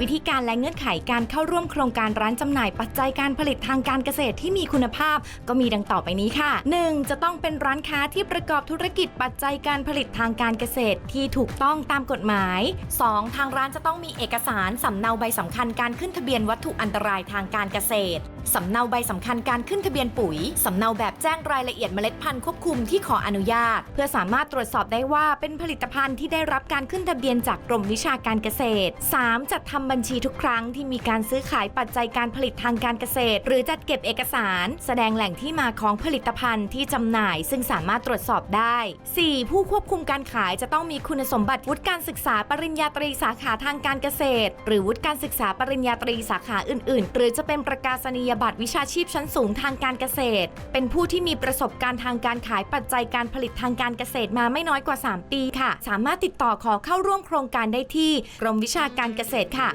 วิธีการและเงื่อนไขการเข้าร่วมโครงการร้านจำหน่ายปัจจัยการผลิตทางการเกษตรที่มีคุณภาพ ก็มีดังต่อไปนี้ค่ะ 1. จะต้องเป็นร้านค้าที่ประกอบธุรกิจปัจจัยการผลิตทางการเกษตรที่ถูกต้องตามกฎหมาย 2. ทางร้านจะต้องมีเอกสารสำเนาใบสำคัญการขึ้นทะเบียนวัตถุอันตรายทางการเกษตร สำเนาใบสำคัญการขึ้นทะเบียนปุ๋ย สำเนาแบบแจ้งรายละเอียดเมล็ดพันธุ์ควบคุมที่ขออนุญาต เพื่อสามารถตรวจสอบได้ว่าเป็นผลิตภัณฑ์ที่ได้รับการขึ้นทะเบียนจากกรมวิชาการเกษตร 3. จัดทำบัญชีทุกครั้งที่มีการซื้อขายปัจจัยการผลิตทางการเกษตร หรือจัดเก็บเอกสาร แสดงแหล่งที่มาของผลิตภัณฑ์ที่จำหน่าย ซึ่งสามารถตรวจสอบได้ 4. ผู้ควบคุมการขายจะต้องมีคุณสมบัติวุฒิการศึกษาปริญญาตรีสาขาทางการเกษตร หรือวุฒิการศึกษาปริญญาตรีสาขาอื่น ๆ หรือจะเป็นประกาศนียบัตรวิชาชีพชั้นสูงทางการเกษตร เป็นผู้ที่มีประสบการณ์ทางการขายปัจจัยการผลิตทางการเกษตรมาไม่น้อยกว่า 3 ปีค่ะ สามารถติดต่อขอเข้าร่วมโครงการได้ที่กรมวิชาการเกษตรค่ะ